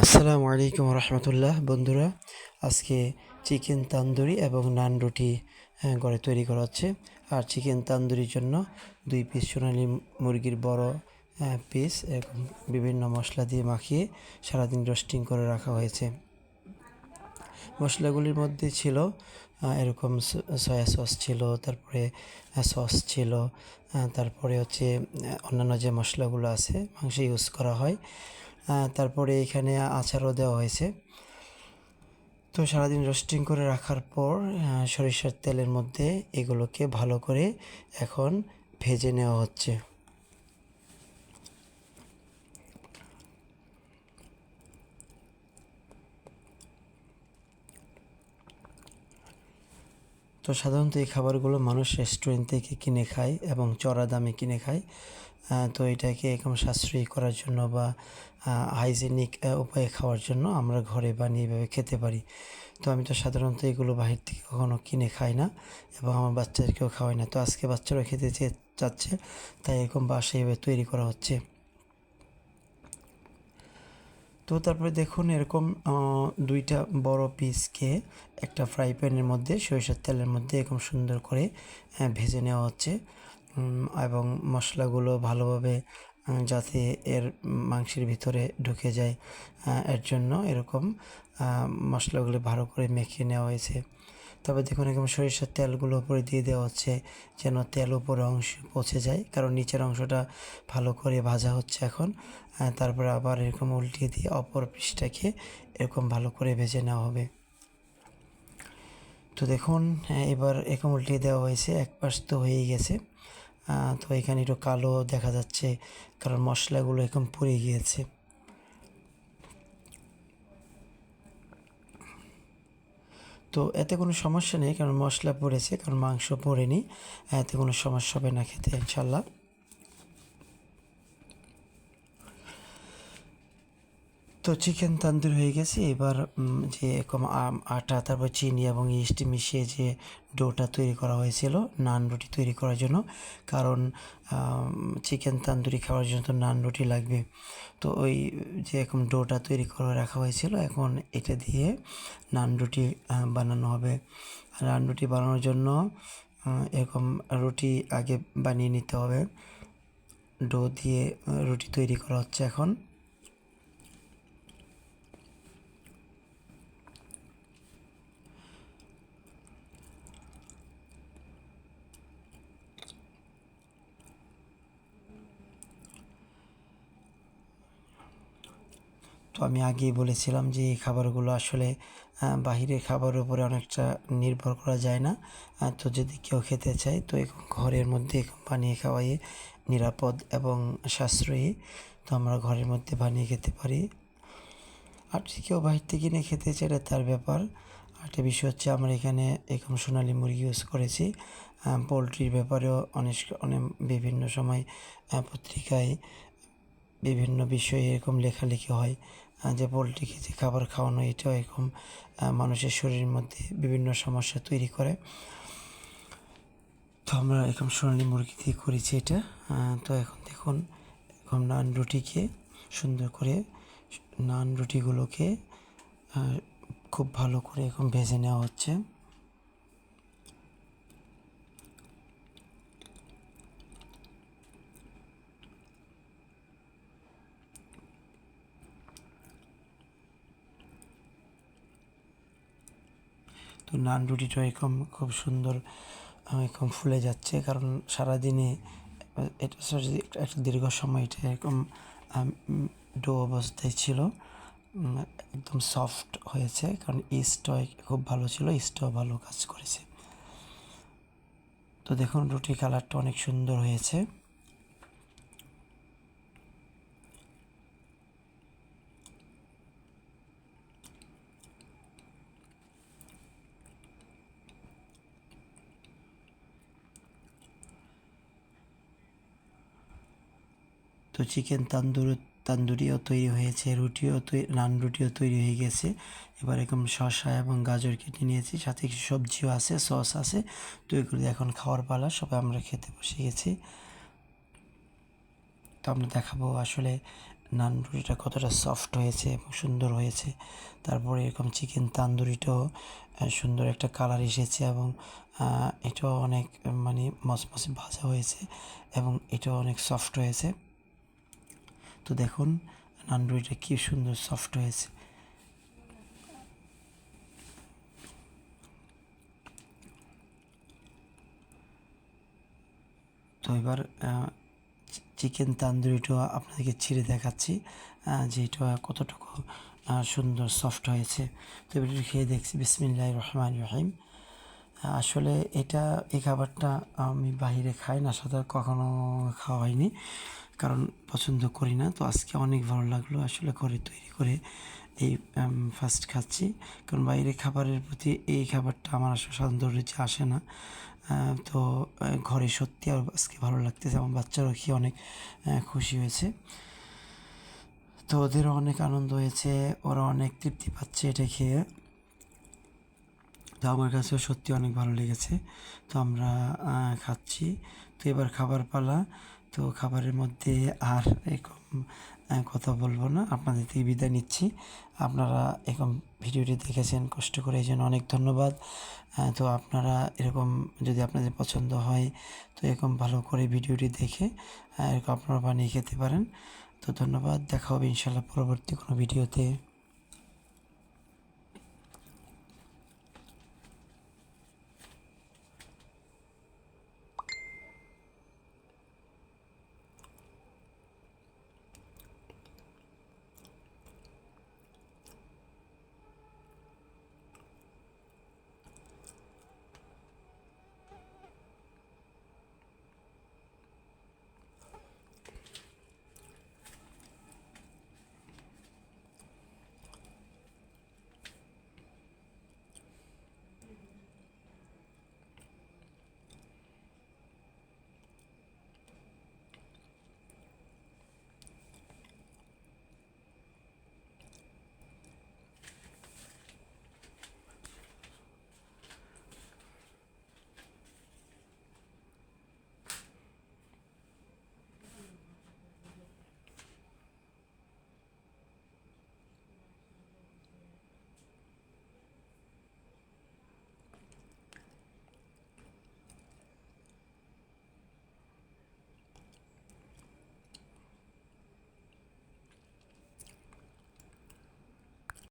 আসসালামু আলাইকুম রহমতুল্লাহ। বন্ধুরা, আজকে চিকেন তান্দুরি এবং নান রুটি ঘরে তৈরি করা হচ্ছে। আর চিকেন তান্দুরির জন্য দুই পিস সোনালি মুরগির বড় পিস এরকম বিভিন্ন মশলা দিয়ে মাখিয়ে সারাদিন রোস্টিং করে রাখা হয়েছে। মশলাগুলির মধ্যে ছিল এরকম সয়া সস ছিল, তারপরে সস ছিল তারপরে হচ্ছে অন্যান্য যে মশলাগুলো আছে, মাংসে ইউজ করা হয়। তারপরে এখানে আচারও দেওয়া হয়েছে। তো সারাদিন রোস্টিং করে রাখার পর সরিষার তেলের মধ্যে এগুলোকে ভালো করে এখন ভেজে নেওয়া হচ্ছে। তো সাধারণত এই খাবারগুলো মানুষ রেস্টুরেন্ট থেকে কিনে খায় এবং চড়া দামে কিনে খায়। তো এটাকে এরকম সাশ্রয়ী করার জন্য বা হাইজেনিক উপায়ে খাওয়ার জন্য আমরা ঘরে বানিয়ে এভাবে খেতে পারি। তো আমি তো সাধারণত এগুলো বাহির থেকে কখনো কিনে খাই না এবং আমার বাচ্চাদেরকেও খাওয়াই না। তো আজকে বাচ্চারা খেতে চাচ্ছে, তাই এরকম বাসায় এভাবে তৈরি করা হচ্ছে। তো তারপরে দেখুন এরকম দুইটা বড় পিসকে একটা ফ্রাই প্যানের মধ্যে সরিষার তেলের মধ্যে এরকম সুন্দর করে ভেজে নেওয়া হচ্ছে। এবং মশলাগুলো ভালোভাবে যাতে এর মাংসের ভিতরে ঢুকে যায় এর জন্য এরকম মশলাগুলো ভালো করে মেখে নেওয়া হয়েছে। তবে দেখুন, এরকম সরিষার তেলগুলো উপরে দিয়ে দেওয়া হচ্ছে, যেন তেল উপরে অংশ পচে যায়, কারণ নিচের অংশটা ভালো করে ভাজা হচ্ছে এখন তারপরে আবার এরকম উল্টিয়ে দিয়ে অপর পিসটাকে এরকম ভালো করে ভেজে নেওয়া হবে। তো দেখুন, এবার এরকম উল্টিয়ে দেওয়া হয়েছে, এক পাশ তো হয়েই গেছে। তো এখানে একটু কালো দেখা যাচ্ছে কারণ মশলাগুলো এখন পুড়ে গিয়েছে। তো এতে কোনো সমস্যা নেই কারণ মশলা পড়েছে, কারণ মাংস পড়েনি, এতে কোনো সমস্যা হবে না খেতে ইনশাল্লাহ তো চিকেন তান্দুরি হয়ে গেছে। এবার যে এরকম আটা, তারপর চিনি এবং ইস্ট মিশিয়ে যে ডোটা তৈরি করা হয়েছিল, নান রুটি তৈরি করার জন্য, কারণ চিকেন তান্দুরি খাওয়ার জন্য তো নান রুটি লাগবে। তো ওই যে এরকম ডোটা তৈরি করে রাখা হয়েছিল, এখন এটা দিয়ে নান রুটি বানানো হবে। নান রুটি বানানোর জন্য এরকম রুটি আগে বানিয়ে নিতে হবে। ডো দিয়ে রুটি তৈরি করা হচ্ছে এখন। আমি আগেই বলেছিলাম যে এই খাবারগুলো আসলে বাহিরের খাবারের উপরে অনেকটা নির্ভর করা যায় না। তো যদি কেউ খেতে চায়, তো ঘরের মধ্যে বানিয়ে খাওয়াই নিরাপদ এবং সাশ্রয়ী। তো আমরা ঘরের মধ্যে বানিয়ে খেতে পারি। আর কেউ বাহির থেকে কিনে খেতে চায় তার ব্যাপার। আর একটা বিষয় হচ্ছে, আমরা এখানে এরকম সোনালী মুরগি ইউজ করেছি। পোলট্রির ব্যাপারেও অনেক অনেক বিভিন্ন সময় পত্রিকায় বিভিন্ন বিষয়ে এরকম লেখালেখি হয়। যে পোলট্রি খেতে, খাবার খাওয়ানো এটাও এরকম মানুষের শরীরের মধ্যে বিভিন্ন সমস্যা তৈরি করে। তো আমরা এরকম সোনালি মুরগি দিয়ে করেছি এটা। তো এখন দেখুন এখন নান রুটিকে সুন্দর করে নান রুটিগুলোকে খুব ভালো করে এখন ভেজে নেওয়া হচ্ছে। তো নান রুটিটা এরকম খুব সুন্দর এরকম ফুলে যাচ্ছে। কারণ সারাদিনে এটা একটা একটা দীর্ঘ সময় এটা এরকম ডো অবস্থায় ছিল। একদম সফট হয়েছে। কারণ ইস্টও খুব ভালো ছিল, ইস্টও ভালো কাজ করেছে। তো দেখুন, রুটির কালারটা অনেক সুন্দর হয়েছে। তো চিকেন তান্দুর, তান্দুরিও তৈরি হয়েছে, রুটিও নান রুটিও তৈরি হয়ে গেছে। এবার এরকম শসা এবং গাজর কেটে নিয়েছি, সাথে কিছু সবজিও আছে, সস আছে। তো এগুলো এখন খাওয়ার পালা, সবাই আমরা খেতে বসে গেছি। তো আমরা দেখাবো আসলে নান রুটিটা কতটা সফট হয়েছে এবং সুন্দর হয়েছে। তারপরে এরকম চিকেন তান্দুরিটাও সুন্দর একটা কালার এসেছে এবং এটাও অনেক মানে মসমসে ভাজা হয়েছে এবং এটাও অনেক সফট হয়েছে। তো দেখুন নান রুটিটা কি সুন্দর সফট হয়েছে। তো এবার চিকেন তান্দুরিটা আপনাদেরকে ছিঁড়ে দেখাচ্ছি যে এটা কতটুকু সুন্দর সফট হয়েছে। তো এবার খেয়ে দেখছি বিসমিল্লাহ রহমান রহিম। আসলে এটা এই খাবারটা আমি বাইরে খাই না সাথে কখনো খাওয়া হয়নি। কারণ পছন্দ করি না। তো আজকে অনেক ভালো লাগল আসলে ঘরে তৈরি করে এই ফার্স্ট খাচ্ছি। কারণ বাইরে খাবারের প্রতি এই খাবারটা আমার আসলে সাধারণত রুচি আসে না। তো ঘরে সত্যি আর আজকে ভালো লাগতেছে। আমার বাচ্চারাও খেয়ে অনেক খুশি হয়েছে। তো ওদেরও অনেক আনন্দ হয়েছে, ওরা অনেক তৃপ্তি পাচ্ছে এটা খেয়ে। তো আমার কাছেও সত্যি অনেক ভালো লেগেছে। তো আমরা খাচ্ছি। তো এবার খাবার পালা। তো খাবারের মধ্যে আর এরকম কথা বলব না। আপনাদের থেকে বিদায় নিচ্ছি। আপনারা এরকম ভিডিওটি দেখেছেন, কষ্ট করে, এই জন্য অনেক ধন্যবাদ। তো আপনারা এরকম যদি আপনাদের পছন্দ হয়, তো এরকম ভালো করে ভিডিওটি দেখে এরকম আপনারা বানিয়ে খেতে পারেন। তো ধন্যবাদ। দেখা হবে ইনশাল্লাহ পরবর্তী কোনো ভিডিওতে।